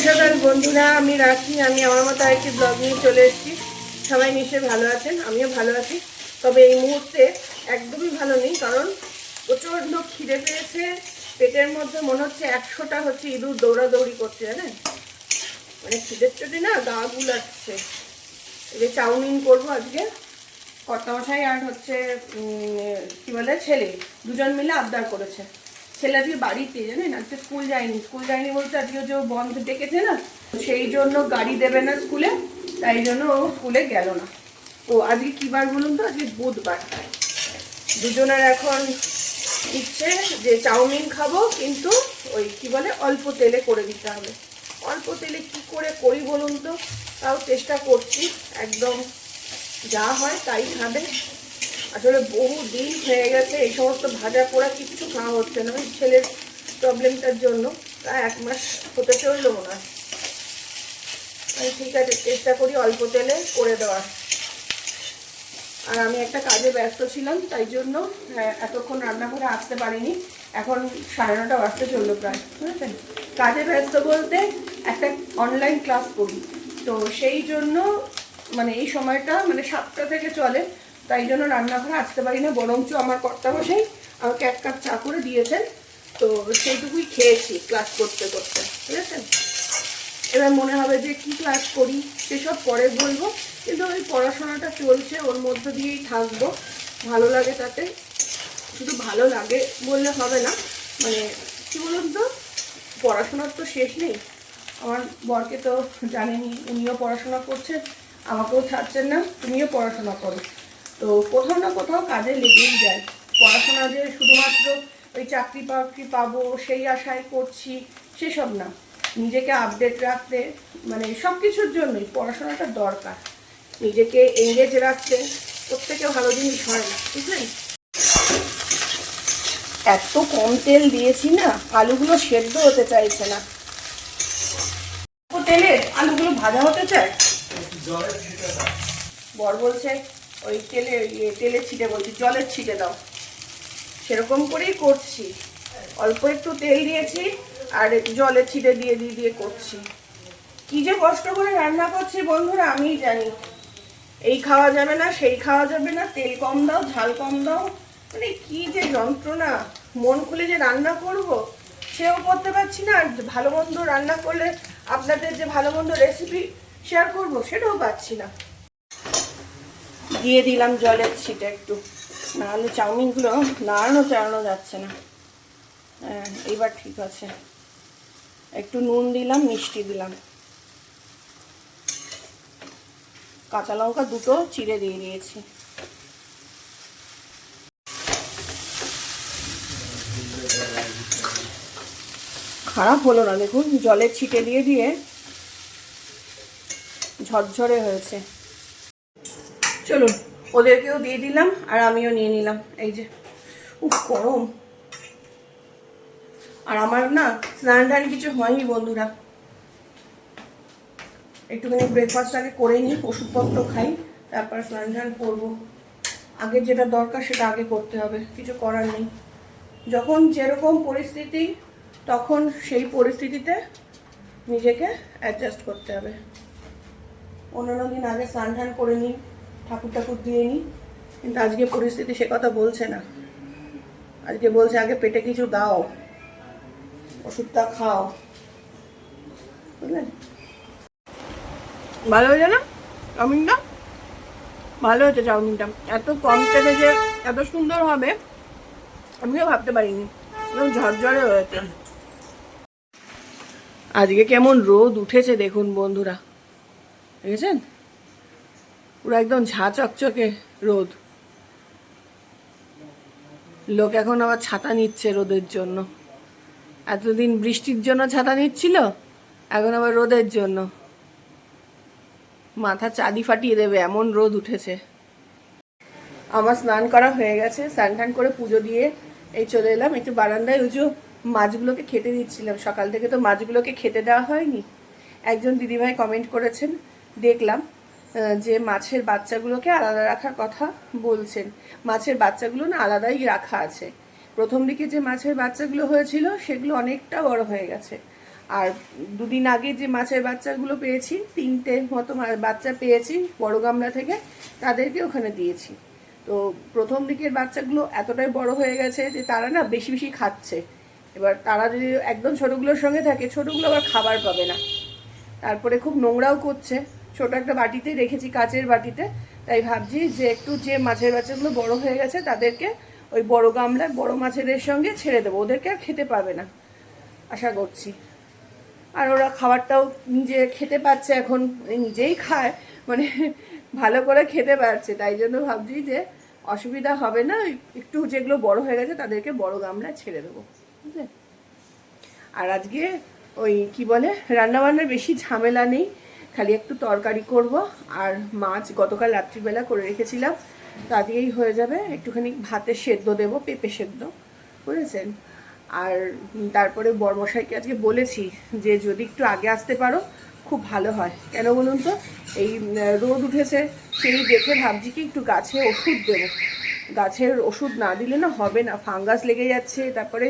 বন্ধুরা, আমি রাখি। আমি আমার মতো একটি ব্লগ নিয়ে চলে এসেছি। সবাই নিশ্চয়ই ভালো আছেন, আমিও ভালো আছি। তবে এই মুহূর্তে একদমই ভালো নেই, কারণ প্রচণ্ড খিদে পেয়েছে। পেটের মধ্যে মনে হচ্ছে একশোটা হচ্ছে ইঁদুর দৌড়াদৌড়ি করছে, জানেন? মানে খিদের চোটে না গা গুলাচ্ছে। এই যে চাউমিন করব আজকে। কর্তামশাই আর হচ্ছে কি বলে, ছেলে। দুজন মিলে আবদার করেছে। ছেলে আজকে বাড়িতে, জানেন? আজকে স্কুল যায়নি। স্কুল যায়নি বলতে আজকে যে বন্ধ ডেকেছে না, সেই জন্য গাড়ি দেবে না স্কুলে, তাই জন্য ও স্কুলে গেল না। তো আজকে কী বার বলুন তো? আজকে বুধবার। দুজনের এখন ইচ্ছে যে চাউমিন খাব, কিন্তু ওই কি বলে, অল্প তেলে করে দিতে হবে। অল্প তেলে কি করে করি বলুন তো? তাও চেষ্টা করছি। একদম যা হয় তাই খাবে। আসলে বহু দিন হয়ে গেছে এই সমস্ত ভাজা পোড়া কিচ্ছু খাওয়া হচ্ছে না। ওই ছেলের প্রবলেমটার জন্য তা এক মাস হতে চলল না আমি ঠিক আছে চেষ্টা করি অল্প তেলে করে দেওয়ার। আর আমি একটা কাজে ব্যস্ত ছিলাম তাই জন্য হ্যাঁ, এতক্ষণ রান্নাঘরে আসতে পারিনি। এখন সাড়ে নটা বাজতে চলল প্রায় বুঝেছেন কাজে ব্যস্ত বলতে একটা অনলাইন ক্লাস করি। তো সেই জন্য মানে এই সময়টা মানে সাতটা থেকে চলে তাই জন্য রান্নাঘরে আসতে পারি না, বরঞ্চ আমার কর্তামশাই আমাকে এক কাপ চা করে দিয়েছেন। তো সেইটুকুই খেয়েছি ক্লাস করতে করতে, বুঝেছেন? এবার মনে হবে যে কি ক্লাস করি, সেসব পরে বলব। কিন্তু ওই পড়াশোনাটা চলছে, ওর মধ্য দিয়েই থাকব। ভালো লাগে তাতে, শুধু ভালো লাগে বললে হবে না। মানে কি বলুন তো, পড়াশোনার তো শেষ নেই। আমার বরকে তো জানেনি উনিও পড়াশোনা করছেন, আমাকেও ছাড়ছেন না, তুমিও পড়াশোনা করো। তো কোথাও না কোথাও কাজে লেগেই যায়। পড়াশোনা যে শুধুমাত্র ওই চাকরি বাকরি পাবো, সেই আশায় করছি, সেসব না। নিজেকে আপডেট রাখতে মানে সব কিছুর জন্যই পড়াশোনাটা দরকার। নিজেকে এঙ্গেজ রাখতে প্রত্যেকে ভালো জিনিস হয় না, বুঝলেন? এত কম তেল দিয়েছি না, আলুগুলো সেদ্ধ হতে চাইছে না। তেলে আলুগুলো ভাজা হতে চায়? বর বলছে ওই তেলে ইয়ে তেলে ছিটে বলছি জলের ছিটে দাও। সেরকম করেই করছি। অল্প একটু তেল দিয়েছি আর জলের ছিটে দিয়ে দিয়ে দিয়ে করছি। কি যে কষ্ট করে রান্না করছি বন্ধুরা, আমিই জানি। এই খাওয়া যাবে না, সেই খাওয়া যাবে না, তেল কম দাও, ঝাল কম দাও। মানে কি যে যন্ত্রণা। মন খুলে যে রান্না করব, সেও করতে পারছি না। আর ভালো মন্দ রান্না করলে আপনাদের যে ভালো মন্দ রেসিপি শেয়ার করব, সেটাও পাচ্ছি না। দিয়ে দিলাম জলের ছিটে একটু। নাহলে চাউমিনগুলো নাড়ানো চাড়ানো যাচ্ছে না। হ্যাঁ এইবার ঠিক আছে। একটু নুন দিলাম, মিষ্টি দিলাম। কাঁচা লঙ্কা দুটো চিড়ে দিয়ে দিয়েছি। খারাপ হলো না, দেখুন জলের ছিটে দিয়ে দিয়ে ঝরঝরে হয়েছে। চলুন, ওদেরকেও দিয়ে দিলাম আর আমিও নিয়ে নিলাম। এই যে, উফ, গরম। আর আমার না স্নান টান কিছু হয়নি বন্ধুরা। একটুখানি ব্রেকফাস্ট আগে করে নিই, ওষুধপত্র খাই, তারপর স্নান টান করব। আগে যেটা দরকার সেটা আগে করতে হবে, কিছু করার নেই। যখন যেরকম পরিস্থিতি, তখন সেই পরিস্থিতিতে নিজেকে অ্যাডজাস্ট করতে হবে। অন্যান্য দিন আগে স্নান টান করে নিই। ঠাকুর ঠাকুর দিয়ে নিই কিন্তু আজকে পরিস্থিতি সে কথা বলছে না। আজকে বলছে, আগে পেটে কিছু দাও, ওষুধটা খাও। বুঝলেন? ভালো হয়েছে না? চাউমিনটা? ভালো হয়েছে চাউমিনটা। এত কম তেলে যে এত সুন্দর হবে, আমিও ভাবতে পারিনি। একদম ঝরঝরে হয়েছে। আজকে কেমন রোদ উঠেছে দেখুন বন্ধুরা। দেখেছেন? পুরো একদম ঝা চকচকে রোদ। লোক এখন আবার ছাতা নিচ্ছে রোদের জন্য। এতদিন বৃষ্টির জন্য ছাতা নিচ্ছিল, এখন আবার রোদের জন্য। মাথা চাঁদি ফাটিয়ে দেবে, এমন রোদ উঠেছে। আমার স্নান করা হয়ে গেছে, স্নান টান করে পুজো দিয়ে এই চলে এলাম। একটু বারান্দায় উঁচু মাছগুলোকে খেতে দিচ্ছিলাম। সকাল থেকে তো মাছগুলোকে খেতে দেওয়া হয়নি। একজন দিদিভাই কমেন্ট করেছেন, দেখলাম। যে মাছের বাচ্চাগুলোকে আলাদা রাখার কথা বলছেন। মাছের বাচ্চাগুলো না আলাদাই রাখা আছে। প্রথম দিকে যে মাছের বাচ্চাগুলো হয়েছিল, সেগুলো অনেকটা বড় হয়ে গেছে। আর দুদিন আগে যে মাছের বাচ্চাগুলো পেয়েছি, তিনটে মতো বাচ্চা পেয়েছি বড় গামলা থেকে, তাদেরকে ওখানে দিয়েছি। তো প্রথম দিকের বাচ্চাগুলো এতটাই বড় হয়ে গেছে যে তারা না বেশি বেশি খাচ্ছে। এবার তারা যদি একদম ছোটোগুলোর সঙ্গে থাকে, ছোটোগুলো আবার খাবার পাবে না। তারপরে খুব নোংরাও করছে। ছোট একটা বাটিতে রেখেছি, কাচের বাটিতে। তাই ভাবছি যে একটু যে মাছের বাচ্চাগুলো বড় হয়ে গেছে, তাদেরকে ওই বড় গামলায় বড় মাছেদের সঙ্গে ছেড়ে দেবো। ওদেরকে আর খেতে পাবে না, আশা করছি। আর ওরা খাবারটাও নিজে খেতে পাচ্ছে এখন মানে নিজেই খায় মানে ভালো করে খেতে পারছে। তাই জন্য ভাবছি যে অসুবিধা হবে না একটু যেগুলো বড় হয়ে গেছে, তাদেরকে বড় গামলায় ছেড়ে দেবো। বুঝলে? আর আজকে ওই কি বলে, রান্নাবান্নার বেশি ঝামেলা নেই। খালি একটু তরকারি করব, আর মাছ গতকাল রাত্রিবেলা করে রেখেছিলাম। তা দিয়েই হয়ে যাবে। একটুখানি ভাতে সেদ্ধ দেবো, পেঁপে সেদ্ধ, বুঝেছেন? আর তারপরে বর্মশাইকে আজকে বলেছি যে, যদি একটু আগে আসতে পারো, খুব ভালো হয়। কেন বলুন তো? এই রোদ উঠেছে, সেই দেখে ভাবছি কি একটু গাছে ওষুধ দেবো। গাছের ওষুধ না দিলে না হবে না, ফাঙ্গাস লেগে যাচ্ছে। তারপরে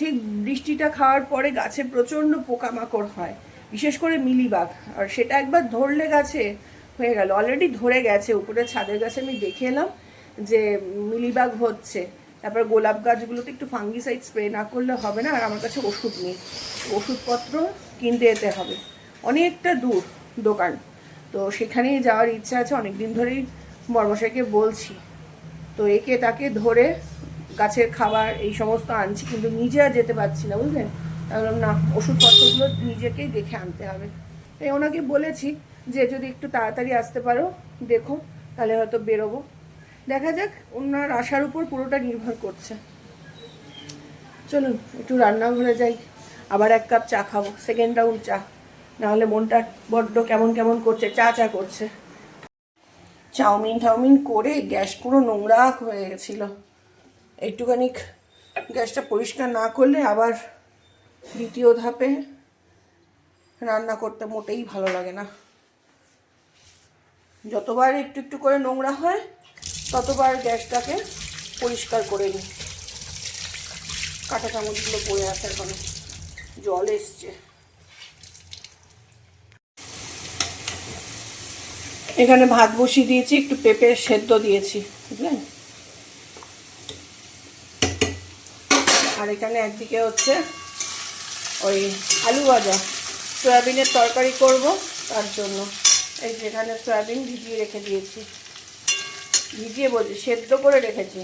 ঠিক বৃষ্টিটা খাওয়ার পরে গাছে প্রচণ্ড পোকামাকড় হয়। বিশেষ করে মিলিবাগ। আর সেটা একবার ধরলে গাছে হয়ে গেল। অলরেডি ধরে গেছে উপরে ছাদের গাছে আমি দেখে এলাম যে মিলিবাগ হচ্ছে। তারপর গোলাপ গাছগুলোতে একটু ফাঙ্গিসাইড স্প্রে না করলে হবে না, আর আমার কাছে ওষুধ নেই। ওষুধপত্র কিনতে যেতে হবে। অনেকটা দূর দোকান। তো সেখানেই যাওয়ার ইচ্ছা আছে অনেক দিন ধরেই বর্মশাইকে বলছি। তো একে তাকে ধরে গাছের খাবার এই সমস্ত আনছি, কিন্তু নিজে আর যেতে পারছি না, বুঝলেন? বললাম, না, ওষুধপত্রগুলো নিজেকেই দেখে আনতে হবে। তাই ওনাকে বলেছি যে, যদি একটু তাড়াতাড়ি আসতে পারো, দেখো, তাহলে হয়তো বেরোবো। দেখা যাক, ওনার আসার উপর পুরোটা নির্ভর করছে। চলুন, একটু রান্নাঘরে যাই। আবার এক কাপ চা খাব সেকেন্ড রাউন্ড চা। নাহলে মনটা বড্ড কেমন কেমন করছে, চা চা করছে। চাউমিন টাউমিন করে গ্যাস পুরো নোংরা হয়ে গেছিল। একটুখানি গ্যাসটা পরিষ্কার না করলে আবার দ্বিতীয় ধাপে রান্না করতে মোটেই ভালো লাগে না। যতবার একটু একটু করে নোংরা হয়, ততবার গ্যাসটাকে পরিষ্কার করে নিই। কাঁটা চামচগুলো পড়ে আসার কারণে জল এসছে। এখানে ভাত বসিয়ে দিয়েছি, একটু পেঁপে সেদ্ধ দিয়েছি, বুঝলেন? আর এখানে একদিকে হচ্ছে ওই আলু ভাজা। সয়াবিনের তরকারি করব তার জন্য। এই যেখানে সয়াবিন ভিজিয়ে রেখে দিয়েছি। ভিজিয়ে বলছি, সেদ্ধ করে রেখেছি।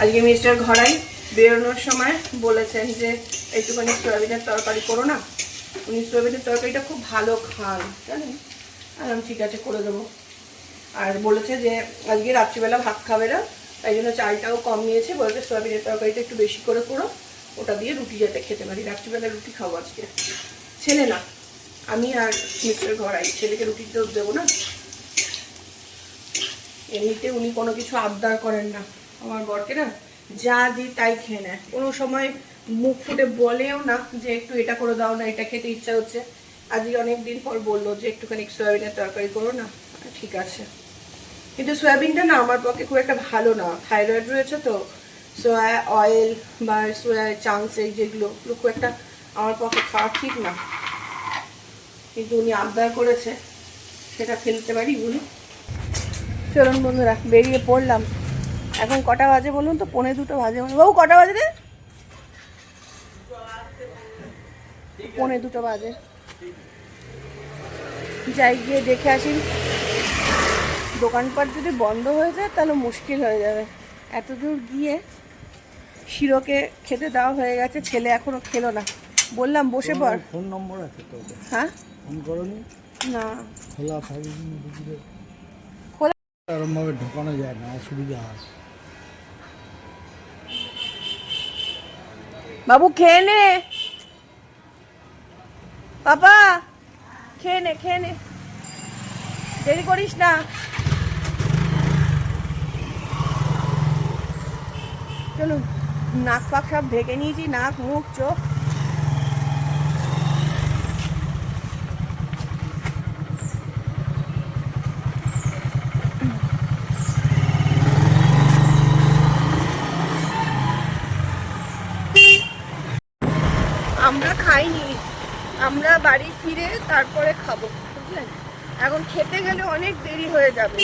আজকে মিস্টার ঘরাই বেরোনোর সময় বলেছেন যে, একটুখানি সয়াবিনের তরকারি করো না। উনি সয়াবিনের তরকারিটা খুব ভালো খান, জানেন? আমি ঠিক আছে, করে দেবো। আর বলেছে যে, আজকে রাত্রিবেলা ভাত খাবে না, তাই জন্য চালটাও কম নিয়েছে। বলেছে, সয়াবিনের তরকারিটা একটু বেশি করে করো। ওটা দিয়ে রুটি যাতে খেতে পারি। রাত্রিবেলা রুটি খাব আজকে। ছেলে না। আমি আর মিস্টার ঘরাই ছেলেকে রুটি তো দেবো না। এমনিতে উনি কোনো কিছু আবদার করেন না। আমার বরকে না যা দিই তাই খেয়ে নেয়। কোনো সময় মুখ ফুটে বলেও না যে একটু এটা করে দাও না, এটা খেতে ইচ্ছা হচ্ছে। আজকে অনেক দিন পর বলল যে একটুখানি সয়াবিনের তরকারি করো না। ঠিক আছে। কিন্তু সয়াবিনটা না আমার পক্ষে খুব একটা ভালো না। থাইরয়েড রয়েছে তো। সোয়া অয়েল বা সোয়া চাংস এই যেগুলো খুব একটা আমার পক্ষে খাওয়া ঠিক না। কিন্তু উনি আবদার করেছে, সেটা ফেলতে পারি বলি চলুন বন্ধুরা, বেরিয়ে পড়লাম। এখন কটা বাজে বলুন তো? পৌনে দুটো বাজে বলুন। বাবু, কটা বাজে রে? পৌনে দুটো বাজে। যাই, গিয়ে দেখে আসি। দোকানপাট যদি বন্ধ হয়ে যায়, তাহলে মুশকিল হয়ে যাবে। এত দূর গিয়ে শিরোকে খেতে দেওয়া হয়ে গেছে ছেলে এখনও খেলো না। বললাম বসে পড়। ফোন নম্বর আছে তো হ্যাঁ? ফোন করনি? না। খোলা থাকে খোলা এরমভাবে ঢোকানো যায় না অসুবিধা হয়। বাবু খেয়ে নে। পাপা খেয়ে নে খেয়ে নে। দেরি করিস না। চলুন নাক পাক সব ঢেকে নিয়েছি, নাক, মুখ, চোখ। আমরা খাইনি, আমরা বাড়ি ফিরে তারপরে খাব বুঝলেন এখন খেতে গেলে অনেক দেরি হয়ে যাবে।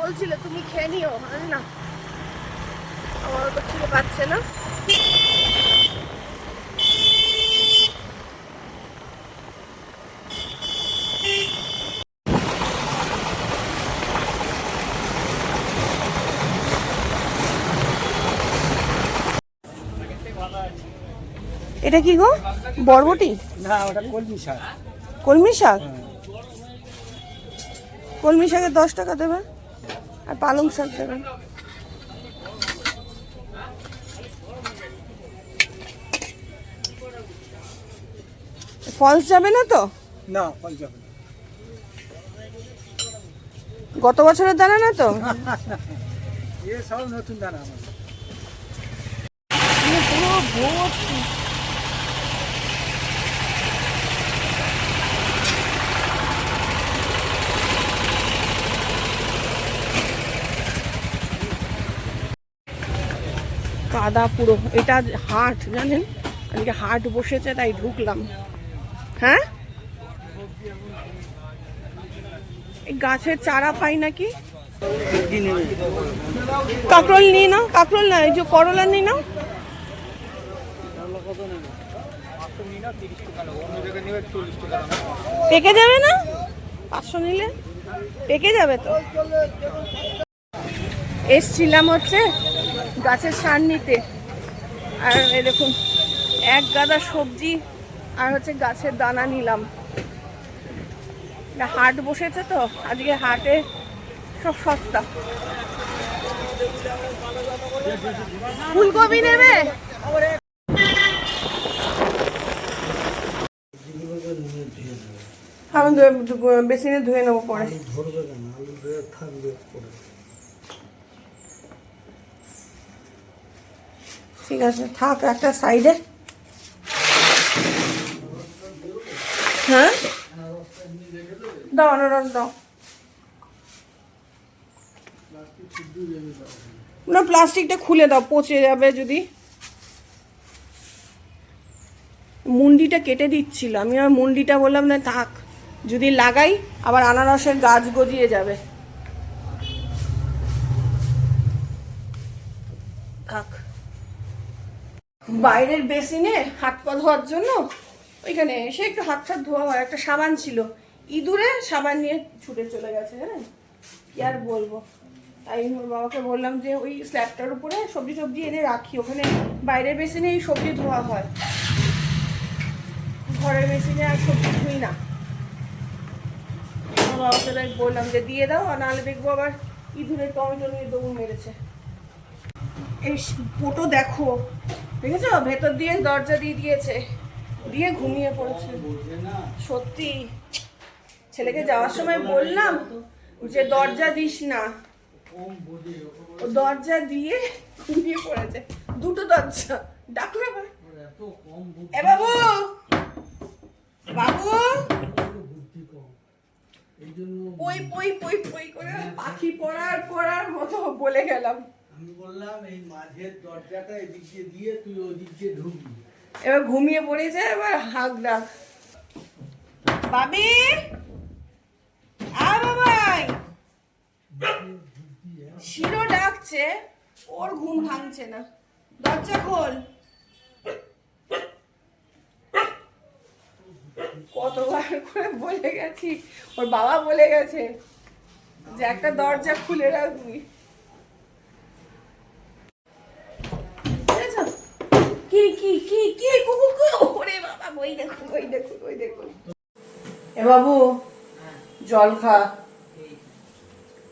বলছিল, তুমি খেয়ে নিও। না। আমার তো খিদে পাচ্ছে না। এটা কি গো? বরবটি? না ওটা কলমি শাক। কলমি শাক? কলমি শাকে দশ টাকা দেবেন আর পালং শাক দেবেন ফলস যাবে না তো? না ফল যাবে না। গত বছরের দানা না তো? এ সব নতুন দানা আমার পুরো ভর্তি কাদা পুরো এটা হাট জানেন? আজকে হাট বসেছে তাই ঢুকলাম। হ্যাঁ? এই গাছের চারা পাই নাকি? কাকরোল নিয়ে নাও, কাকরোল না, এই যে করলা নিয়ে নাও। পেকে যাবে না? পাঁচশো নিলে? পেকে যাবে তো। এসছিলাম হচ্ছে গাছের সার নিতে। আর দেখুন, এক গাদা সবজি আর হচ্ছে গাছের দানা নিলাম। এটা হাট বসেছে তো আজকে হাটে সব সস্তা। ফুলকপি নেবে? আমি ধুয়ে- বেসিনে ধুয়ে নেব পরে। ঠিক আছে থাক একটা সাইডে। হ্যাঁ? দাও, আনারস দাও। না, প্লাস্টিকটা খুলে দাও, পচে যাবে যদি। মুন্ডিটা কেটে দিচ্ছিল। আমি আর মুন্ডিটা বললাম, না, থাক। যদি লাগাই, আবার আনারসের গাছ গজিয়ে যাবে। থাক। বাইরের বেসিনে হাত পা ধোয়ার জন্য ওইখানে এসে একটু হাত হাত ধোয়া হয়। একটা সাবান ছিল। ইঁদুরে সাবান নিয়ে ছুটে চলে গেছে, জানেন? কি আর বলব? তাই ওর বাবাকে বললাম যে, ওই স্ল্যাবটার উপরে সবজি সবজি এনে রাখি। ওখানে বাইরের বেসিনে এই সবজি ধোয়া হয়। ঘরের বেসিনে আর সবজি ধুই না। বাবাকে তাই বললাম যে, দিয়ে দাও, আর নাহলে দেখব আবার ইঁদুরের টমেটো নিয়ে দৌড় মেরেছে। এই ফটো দেখো, দেখেছ? ভেতর দিয়ে দরজা দিয়ে দিয়েছে। দিয়ে ঘুমিয়ে পড়েছে। সত্যি, ছেলেকে যাওয়ার সময় বললাম যে দরজা দিস না। ও দরজা দিয়ে ঘুমিয়ে পড়েছে। দুটো দরজা। ডাকো এবার। এ বাবু! বাবু! পই পই পই পই করে পাখি পড়ার পড়ার মতো বলে গেলাম। আমি বললাম, এই মাঝের দরজাটা এদিক দিয়ে দিয়ে তুই ওদিক দিয়ে ঢুকবি। এবার ঘুমিয়ে পড়েছে এবার হাঁক ডাক। বাবি আ বাবাই! শিরো ডাকছে, ওর ঘুম ভাঙছে না। দরজা খোল। কতবার করে বলে গেছি, ওর বাবা বলে গেছে যে একটা দরজা খুলে রাখবি কি কি কি কি কুকু কু ওরে বাবা এ বাবু, জল খা।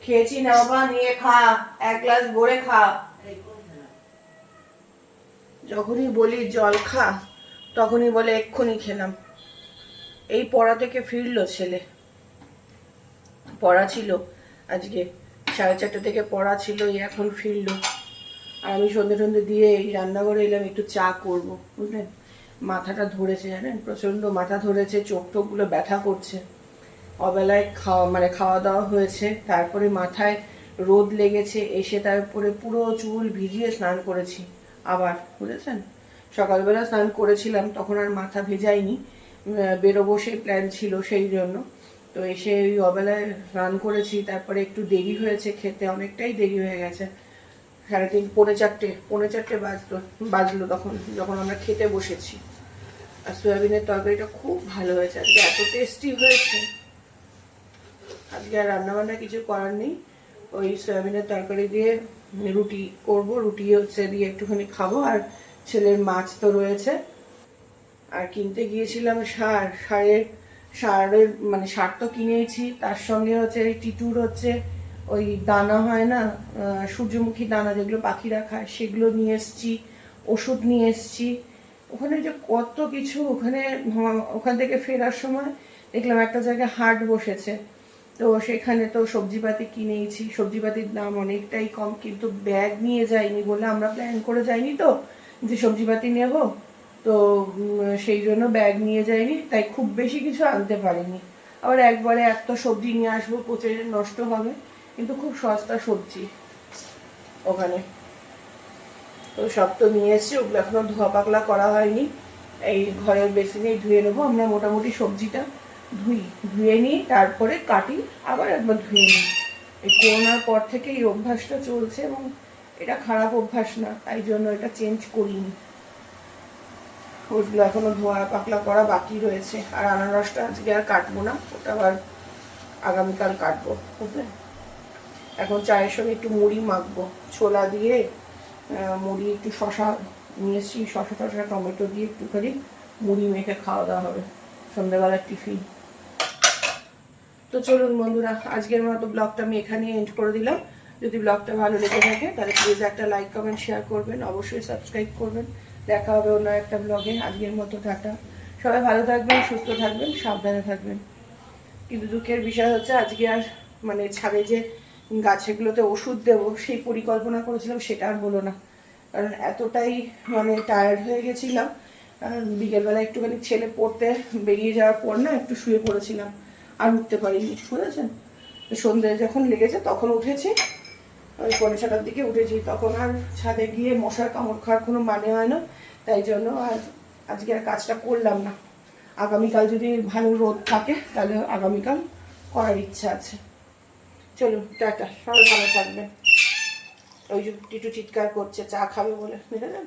খেয়েছি না বাবা নিয়ে খা, এক গ্লাস ভরে খা। যখনই বলি জল খা, তখনই বলে এক্ষুনি খেলাম। এই পড়া থেকে ফিরলো ছেলে। পড়া ছিল আজকে, সাড়ে চারটে থেকে পড়া ছিল এখন ফিরলো। আর আমি সন্ধে টন্ধে দিয়ে এই রান্নাঘরে এলাম, একটু চা করব, বুঝলেন? মাথাটা ধরেছে, জানেন? প্রচণ্ড মাথা ধরেছে, চোখ টোকগুলো ব্যথা করছে। অবেলায় খাওয়া মানে খাওয়া দাওয়া হয়েছে, তারপরে মাথায় রোদ লেগেছে, এসে তারপরে পুরো চুল ভিজিয়ে স্নান করেছি। আবার, বুঝেছেন? সকালবেলা স্নান করেছিলাম, তখন আর মাথা ভেজাইনি বেরোবো সেই প্ল্যান ছিল সেই জন্য। তো এসে ওই অবেলায় স্নান করেছি, তারপরে একটু দেরি হয়েছে, খেতে অনেকটাই দেরি হয়ে গেছে। সাড়ে তিন, পৌনে চারটে পৌনে চারটে বাজলো বাজলো তখন, যখন আমরা খেতে বসেছি। আর সয়াবিনের তরকারিটা খুব ভালো হয়েছে, আজকে এত টেস্টি হয়েছে। আজকে আর রান্নাবান্না কিছু করার নেই। ওই সয়াবিনের তরকারি দিয়ে রুটি করব, রুটি হচ্ছে দিয়ে একটুখানি খাব, আর ছেলের মাছ তো রয়েছে। আর কিনতে গিয়েছিলাম সার, সারের সারের মানে সার তো কিনেছি তার সঙ্গে হচ্ছে টিটুর হচ্ছে। ওই দানা হয় না সূর্যমুখী দানা যেগুলো পাখিরা খায়, সেগুলো নিয়ে এসছি, ওষুধ নিয়ে এসছি। ওখানে যে কত কিছু, ওখানে ওখান থেকে ফেরার সময় দেখলাম একটা জায়গায় হাট বসেছে। তো সেখানে তো সবজিপাতি কিনেইছি, সবজিপাতির দাম অনেকটাই কম, কিন্তু ব্যাগ নিয়ে যাইনি বলে আমরা প্ল্যান করে যাইনি তো যে সবজিপাতি নেব। তো সেই জন্য ব্যাগ নিয়ে যাইনি, তাই খুব বেশি কিছু আনতে পারিনি। আবার একবারে এত সবজি নিয়ে আসব পচে নষ্ট হবে। কিন্তু খুব সস্তা সবজি ওখানে। তো সব তো নিয়ে এসছি, ওগুলো এখনও ধোয়া পাকলা করা হয়নি। এই ঘরের বেসিনেই ধুয়ে নেব। আমরা মোটামুটি সবজিটা ধুই, ধুয়ে নিই, তারপরে কাটি, আবার একবার ধুয়ে নিই। এই করোনার পর থেকে এই অভ্যাসটা চলছে এবং এটা খারাপ অভ্যাস না, তাই জন্য এটা চেঞ্জ করিনি। ওগুলো এখনও ধোয়া পাকলা করা বাকি রয়েছে। আর আনারসটা আজকে আর কাটবো না, ওটা আবার আগামীকাল কাটবো, বুঝলে? এখন চায়ের সঙ্গে একটু মুড়ি মাখবো। ছোলা দিয়ে মুড়ি একটু শশা নিয়ে এসেছি শশা টশা, টমেটো দিয়ে একটুখানি মুড়ি মেখে খাওয়া দাওয়া হবে। সন্ধ্যাবেলার টিফিন। তো চলুন বন্ধুরা, আজকের মতো ব্লগটা আমি এখানে এন্ড করে দিলাম। যদি ব্লগটা ভালো লেগে থাকে, তাহলে প্লিজ একটা লাইক কমেন্ট শেয়ার করবেন। অবশ্যই সাবস্ক্রাইব করবেন। দেখা হবে অন্য একটা ব্লগে আজকের মতো টাটা। সবাই ভালো থাকবেন, সুস্থ থাকবেন, সাবধানে থাকবেন। কিন্তু দুঃখের বিষয় হচ্ছে, আজকে আর মানে ছাদে যে গাছেগুলোতে ওষুধ দেবো, সেই পরিকল্পনা করেছিলাম, সেটা আর হলো না। কারণ এতটাই মানে টায়ার্ড হয়ে গেছিলাম। বিকেলবেলা একটুখানি ছেলে পড়তে বেরিয়ে যাওয়ার পর না একটু শুয়ে পড়েছিলাম। আর উঠতে পারিনি, বুঝেছেন? সন্ধ্যে যখন লেগেছে তখন উঠেছি। ওই পৌনে ছটার দিকে উঠেছি। তখন আর ছাদে গিয়ে মশার কামড় খাওয়ার কোনো মানে হয় না। তাই জন্য আর আজকে আর কাজটা করলাম না। আগামীকাল যদি ভালো রোদ থাকে, তাহলে আগামীকাল করার ইচ্ছা আছে। চলুন টাটা। সবাই ভালো থাকবেন। ওই যে টিটু চিৎকার করছে চা খাবে বলে। বুঝলেন